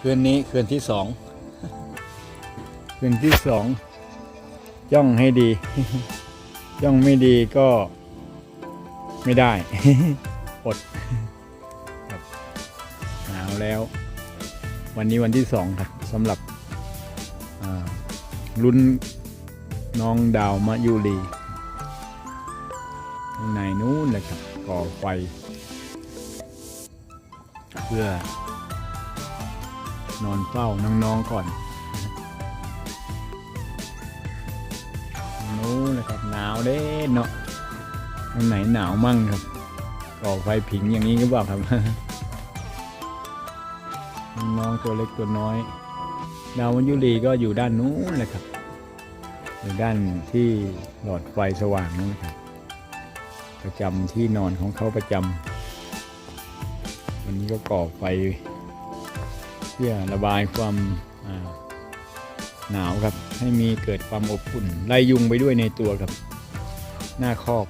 คืนนี้คืนที่สองคืนที่สองย่องให้ดี ย่องไม่ดีก็ไม่ได้ อดหนาวแล้ว วันนี้วันที่สองครับสำหรับรุ่นน้องดาวมะยุรีในนู้นเลยครับก่อไฟ เพื่อ นอนเฝ้าน้องๆก่อนนู้นเลยครับหนาวเด้เนาะข้างไหนหนาวมั่งครับก่อไฟผิงอย่างนี้ก็บอกครับน้องตัวเล็กตัวน้อย ดาวมยุรีก็อยู่ด้านนู้นเลยครับอยู่ด้านที่หลอดไฟสว่างนู้นครับ ประจำที่นอนของเขาประจำวันนี้ก็ก่อไฟ พื่อระบายความาหนาวครับ ให้มีเกิดความอบอุ่นไล่ยุงไปด้วยในตัวครับ หน้าคอก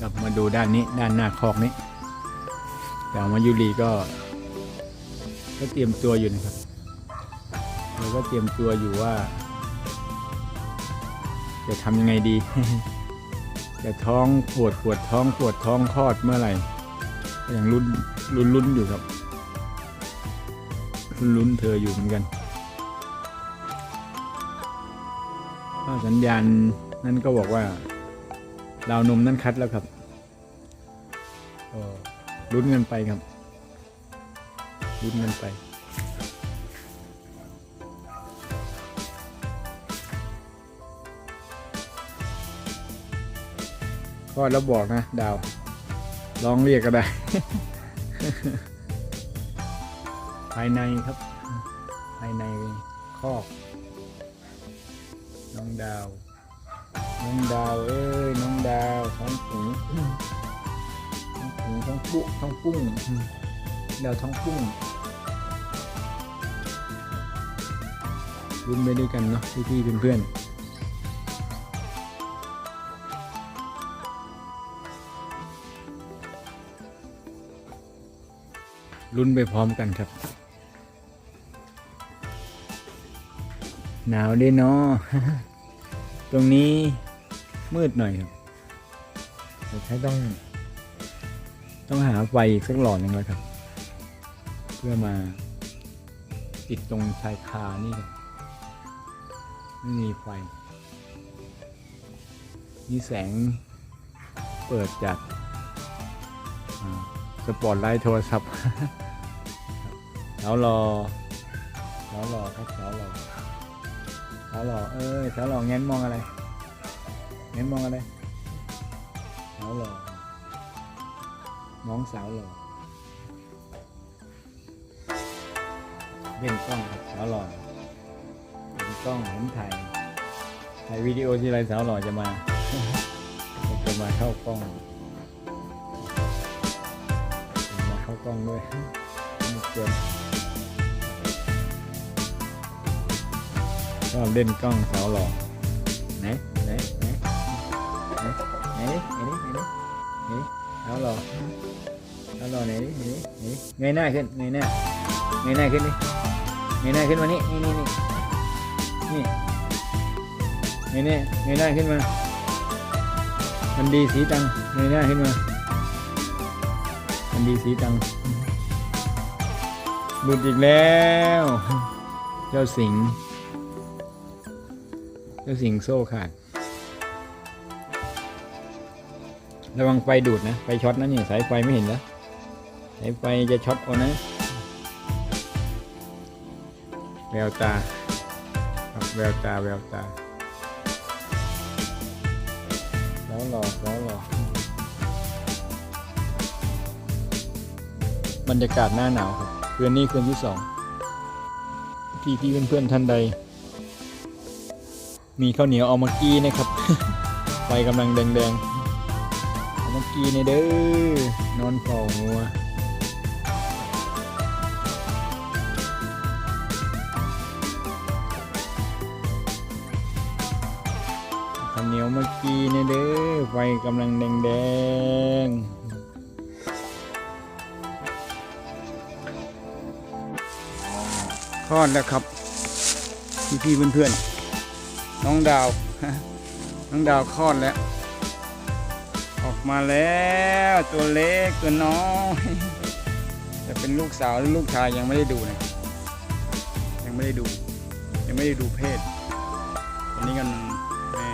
กลับมาดูด้านนี้ด้านหน้าคอกนี้ดาวมายุรีก็ ก็เตรียมตัวอยู่นะครับเราก็เตรียมตัวอยู่ว่า จะทำยังไงดี จะท้องปวดปวดท้องปวดท้องคลอดเมื่อไหร่ยังลุ้นลุ้นลุ้นอยู่ครับ ลุ้นเธออยู่เหมือนกันก็สัญญาณนั่นก็บอกว่าราวนมนั่นคัดแล้วครับก็ลุ้นกันไปครับลุ้นกันไปคลอดแล้วบอกนะ ดาว ลองเรียกก็ได้ ภายในครับ ภายในคอก น้องดาว น้องดาวเอ้ยน้องดาวท้องผูท้องผูท้องปุท้องปุ้งดาวท้องปุ้งรุ่นไปด้วยกันเนาะพี่ๆเพื่อนๆลุ้นไปพร้อมกันครับ หนาวเด้เนาะตรงนี้มืดหน่อยครับแต่ใช้ต้อง ต้องหาไฟอีกสักหลอดหนึ่งแล้วครับ เพื่อมาติดตรงชายคานี่ครับไม่มีไฟมีแสงเปิดจากอ่าสปอตไลท์โทรศัพท์สาวรอสาวรอครับสาวรอ สาวรอเอ้ยสาวรอแง้นมองอะไรแง้นมองอะไรสาวรอน้องสาวรอเล่นกล้องครับสาวรอเล่นกล้องเห็นถ่ายถ่ายวิดีโอที่ไรสาวหล่อจะมาจะมาเข้ากล้องมาเข้ากล้องด้วยเกิน ชอบเล่นกล้องสาวหล่อไหนไหนไหนไหนไหนไหนไหนไหนสาวหล่อสาวหล่อไหนไหนไหนนเงยหน้าขึ้นเงยหน้าเงยหน้าขึ้นดิเงยหน้าขึ้นมานี่นี่นี่นี่นี่เงยหน้าเงยหน้าขึ้นมา มันดีสีตังเงยหน้าขึ้นมา มันดีสีตังหลุดอีกแล้ว เจ้าสิง เจ้าสิงโซ่ขาด ระวังไฟดูดนะ ไฟช็อตนะนี่สายไฟไม่เห็นแล้วสายไฟจะช็อตเอานะ แววตาแววตาแววตา แล้วหลอกแล้วหลอกบรรยากาศหน้าหนาวครับ คืนนี้คืนที่สองพี่พี่เพื่อนๆท่านใด มีข้าวเหนียวเอามากี้นะครับ ไฟกำลังแดงๆเอามากี้ในเด้อนอนเฝ้างัวข้าวเหนียวมากี้ในเด้อไฟกำลังแดงๆคลอดแล้วครับ พี่พี่ๆเพื่อนๆ น้องดาว น้องดาวคลอดแล้ว ออกมาแล้วตัวเล็กตัวน้อยจะเป็นลูกสาวหรือลูกชายยังไม่ได้ดูนะยังไม่ได้ดู ยังไม่ได้ดูเพศตอนนี้กันแม่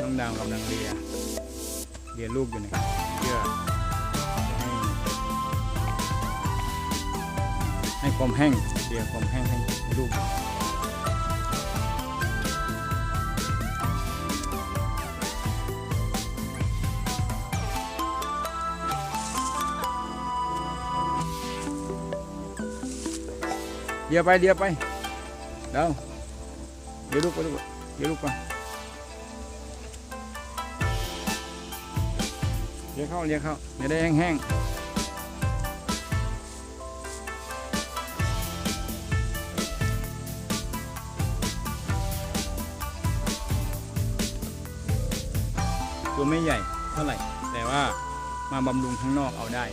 น้องดาวกำลังเลียเลียลูกอยู่นะเพื่อให้ความแห้งเลียความแห้งให้ลูก เดี๋ยวไปเดี๋ยวไปเดี๋ยวเดี๋ยวลูกไปลูกเดี๋ยวลูกไปเดี๋ยเข้าเดี๋ยเข้าเดี๋ยวได้แห้งๆตัวไม่ใหญ่เท่าไหร่ แต่ว่ามาบำรุงข้างนอกเอาได้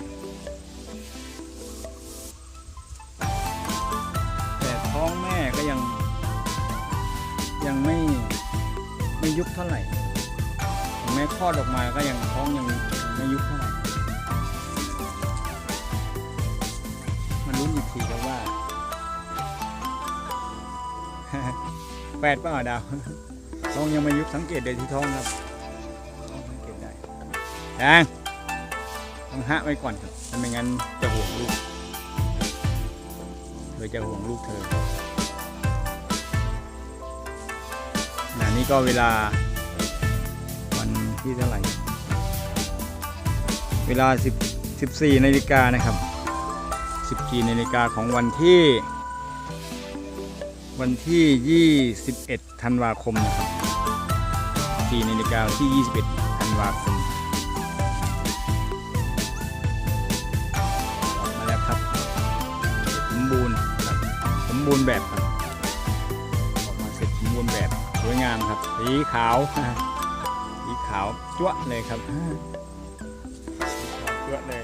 ยุบเท่าไหร่ถึงแม้คลอดออกมาก็ยังท้องยังไม่ยุบเท่าไหร่มันรู้นอีกทีก็ว่าแปดเปล่าดาวท้องยังไม่ยุบสังเกตได้ที่ท้องครับสังเกตได้แดงต้องหะไว้ก่อนครับไม่งั้นจะห่วงลูกเธอจะห่วงลูกเธอ ขณะนี้ก็เวลาวันที่เท่าไหร่ เวลา10 14นาฬิกานะครับ14นาฬิกาของวันที่ วันที่ 21ธันวาคมนะครับ4นาฬิกาที่ 21ธันวาคมออกมาแล้วครับ สมบูรณ์ครับสมบูรณ์แบบ วยงามครับ สีขาว สีขาวจั๊วะเลยครับจั๊วะเลย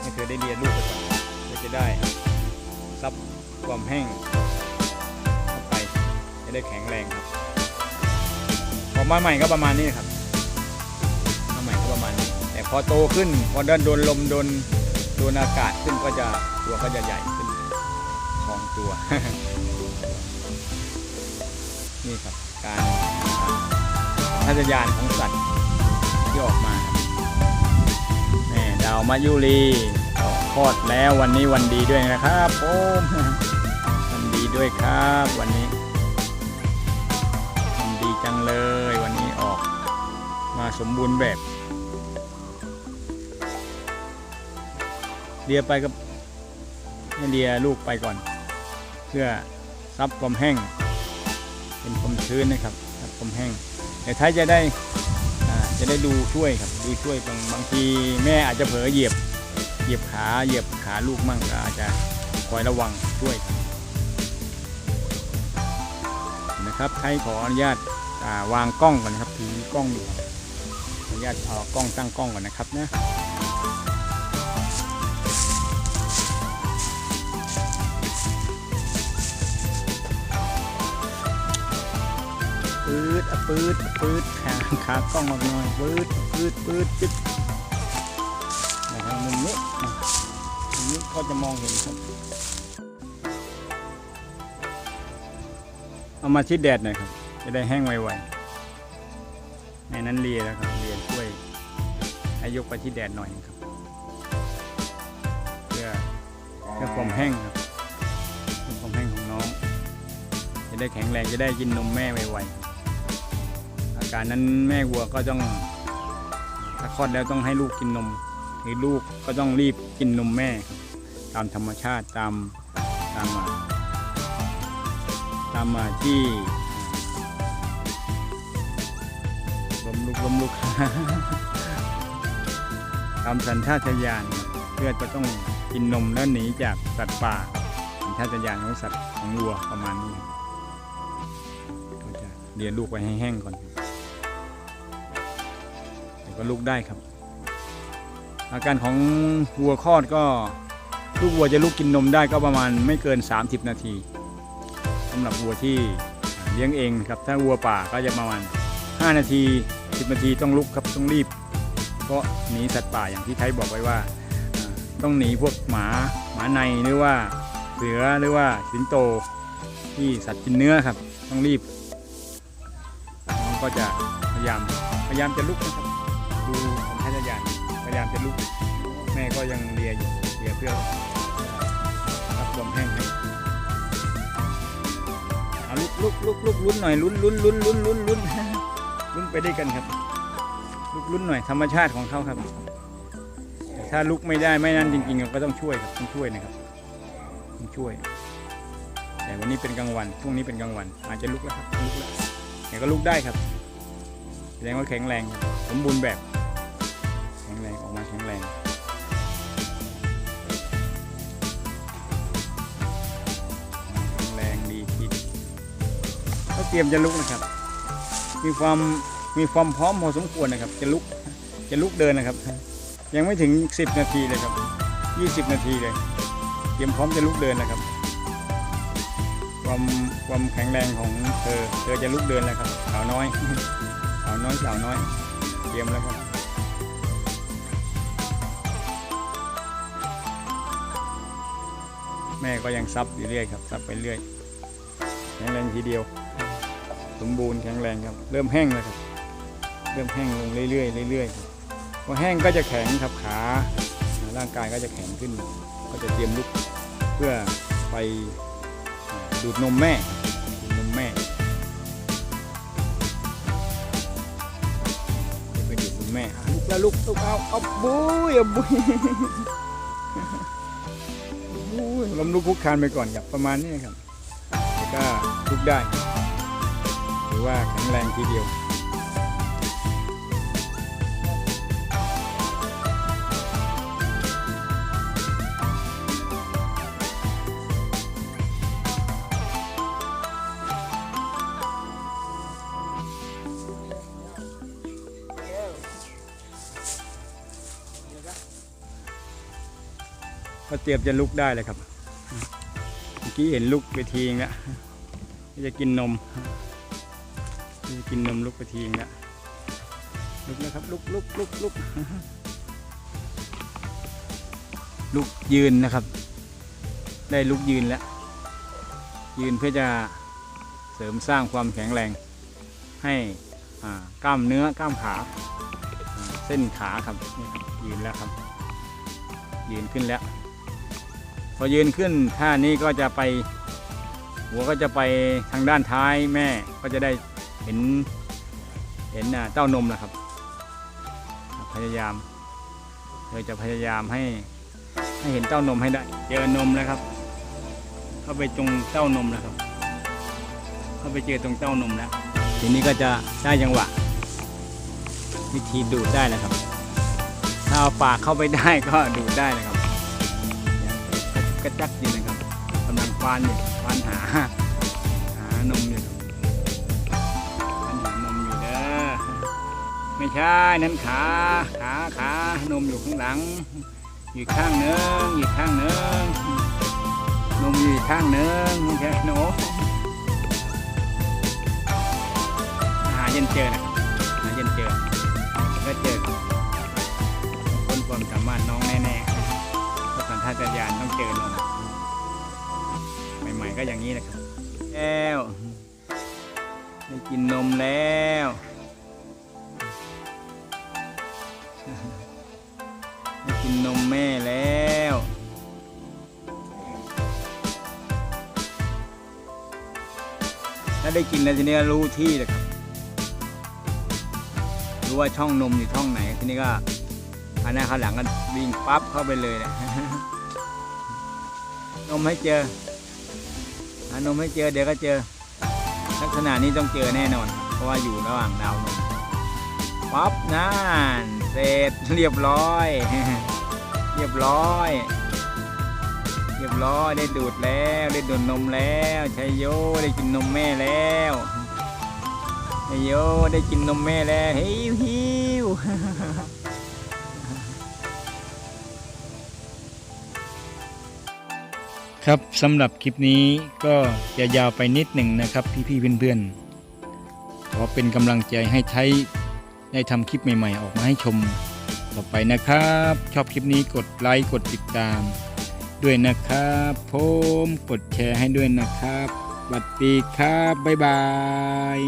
ให้เธอได้เรียนลูกไปก่อนเพื่อจะได้ซับความแห้งเข้าไปจะได้แข็งแรงครับพอมานใหม่ก็ประมาณนี้ครับมานใหม่ก็ประมาณนี้ แต่พอโตขึ้นพอเดินโดนลมโดนโดนอากาศขึ้นก็จะตัวก็จะใหญ่ขึ้น ตัว นี่ครับการทัศยานของสัตว์ที่ออกมาแม่ดาวมายุรีออกคลอดแล้ววันนี้วันดีด้วยนะครับผมวันดีด้วยครับวันนี้วันดีจังเลยวันนี้ออกมาสมบูรณ์แบบเลียไปกับให้เลียลูกไปก่อน เพื่อซับความแห้ง เป็นความชื้นนะครับซับความแห้งแต่ท้ายจะได้จะได้ดูช่วยครับดูช่วยบางบางทีแม่อาจจะเผลอเหยียบเหยียบขาเหยียบขาลูกมั่งก็อาจจะคอยระวังช่วยนะครับใช้ขออนุญาตวางกล้องก่อนนะครับถือกล้องอยู่ออนุญาตเอากล้องตั้งกล้องก่อนนะครับนะ ดอปืดอปืดขาขากล้องออกหน่อยปืดปืดปืดจึ๊กนะครับมุมนี้มุมนี้ก็จะมองเห็นครับ เอามาชิดแดดหน่อยครับ จะได้แห้งไวๆในนั้นเลียแล้วครับเลียช่วยให้ยกไปที่แดดหน่อยครับเพื่อเพื่อความแห้งครับเพื่อความแห้งของน้อง จะได้แข็งแรงจะได้กินนมแม่ไวๆ การนั้นแม่วัวก็ต้องถ้าคลอดแล้วต้องให้ลูกกินนมหรือลูกก็ต้องรีบกินนมแม่ตามธรรมชาติตามตามมาตามมาที่ลมลุกลมลุกตามสัญชาตญาณเพื่อจะต้องกินนมแล้วหนีจากสัตว์ป่าสัญชาตญาณของสัตว์ของวัวประมาณนี้ก็จะเลียลูกไว้ให้แห้งก่อน ก็ลูกได้ครับ อาการของวัวคลอดก็ลูกวัวจะลุกกินนมได้ก็ประมาณไม่เกิน 30 นาทีสำหรับวัวที่เลี้ยงเองครับถ้าวัวป่าก็จะประมาณ 5 นาที 10 นาทีต้องลุกครับต้องรีบ เพราะหนีสัตว์ป่าอย่างที่ไทยบอกไว้ว่าอ่าต้องหนีพวกหมาหมาในหรือว่าเสือหรือว่าสิงโตที่สัตว์กินเนื้อครับ ต้องรีบน้องก็จะพยายามพยายามจะลุกนะครับ พยายามจะลุกแม่ก็ยังเลียอยู่เลียเพื่อรับความแห้งให้เอาลุกลุกลุกลุกลุ้นหน่อยลุ้นลุ้นลุ้นลุ้นลุ้นลุ้นลุ้นไปด้วยกันครับ ลุกลุ้นหน่อยธรรมชาติของเขาครับ ถ้าลุกไม่ได้ไม่นั่นจริงๆเราก็ต้องช่วยครับต้องช่วยนะครับต้องช่วย แต่วันนี้เป็นกลางวันพรุ่งนี้เป็นกลางวัน อาจจะลุกแล้วครับลุกแล้วแต่ก็ลุกได้ครับแสดงว่าแข็งแรงสมบูรณ์แบบ งแรงออกมาแข็งแรงแข็งแรงดีทีก็เตรียมจะลุกนะครับ มีความมีความพร้อมพอสมควรนะครับ จะลุกจะลุกเดินนะครับ ยังไม่ถึง 10 นาทีเลยครับ 20 นาทีเลยเตรียมพร้อมจะลุกเดินนะครับ ความความแข็งแรงของเธอเธอจะลุกเดินแล้วครับสาวน้อยสาวน้อยสาวน้อย เตรียมแล้วครับ แม่ก็ยังซับอยู่เรื่อยครับซับไปเรื่อยแข็งแรงทีเดียว สมบูรณ์แข็งแรงครับ เริ่มแห้งแล้วครับ เริ่มแห้งลงเรื่อยๆเรื่อยๆครับพอแห้งก็จะแข็งครับขาร่างกายก็จะแข็งขึ้น ก็จะเตรียมลุกเพื่อไปอ่าดูดนมแม่ดูดนมแม่ไปดูดนมแม่อะลุกแล้วลุกลุกเอาเอาบุยเอาบุยบุย ลมลุกคุกคานไปก่อนครับประมาณนี้ครับแล้วก็ลุกได้หรือว่าแข็งแรงทีเดียวก็เตรียมจะลุกได้เลยครับ กี้เห็นลุกไปทีงแล้วจะกินนมจะกินนมลุกไปทีงแล้วลุกแล้วครับลุกลุกลุกลุกลุกยืนนะครับ ได้ลุกยืนแล้ว ยืนเพื่อจะเสริมสร้างความแข็งแรง ให้กล้ามเนื้อกล้ามขาเส้นขาครับยืนแล้วครับ ยืนขึ้นแล้ว พอยืนขึ้นท่านี้ก็จะไป หัวก็จะไปทางด้านท้ายแม่ก็จะได้เห็นเห็นอ่าเต้านมนะครับ พยายามเธอจะพยายามให้ให้เห็นเต้านมให้ได้ เจอนมแล้วครับ เข้าไปตรงเต้านมแล้วครับ เข้าไปเจอตรงเต้านมแล้วทีนี้ก็จะได้จังหวะ วิธีดูดได้นะครับ ถ้าเอาปากเข้าไปได้ก็ดูดได้นะครับ จักอยู่นะครับกำลังควานอยู่ควานหา หานมอยู่ควานหานมอยู่เด้อไม่ใช่นั่นขาขาขานมอยู่ข้างหลังอยู่ข้างหนึงอยู่ข้างหนึงนมอยู่อีกข้างหนึงไม่ใช่นูหาเย็นเจอนะหาเย็นเจอก็เจอคนความสามารถน้อง แน่ๆก็สัญชาตญาณต้องเจอนมใหม่ ๆ ก็อย่างนี้แหละครับ แล้วได้กินนมแล้วได้กินนมแม่แล้วถ้าได้กินแล้วทีนี้รู้ที่เลยครับรู้ว่าช่องนมอยู่ช่องไหนทีนี้ก็อันนั้นข้างหลังก็วิ่งปั๊บเข้าไปเลยนะ นมให้เจอหานมให้เจอเดี๋ยวก็เจอ ลักษณะนี้ต้องเจอแน่นอน เพราะว่าอยู่ระหว่างดาวนมปั๊บนั่นเสร็จเรียบร้อย เรียบร้อย เรียบร้อยได้ดูดแล้วได้ดูดนมแล้วชัยโยได้กินนมแม่แล้วชัยโยได้กินนมแม่แล้วหิวหิว ครับสำหรับคลิปนี้ก็จะยาวไปนิดหนึ่งนะครับ พี่ๆเพื่อนๆขอเป็นกำลังใจให้ไทยได้ทำคลิปใหม่ๆ ออกมาให้ชมต่อไปนะครับ ชอบคลิปนี้กดไลค์กดติดตาม ด้วยนะครับผมกดแชร์ให้ด้วยนะครับสวัสดีครับ บ๊ายบาย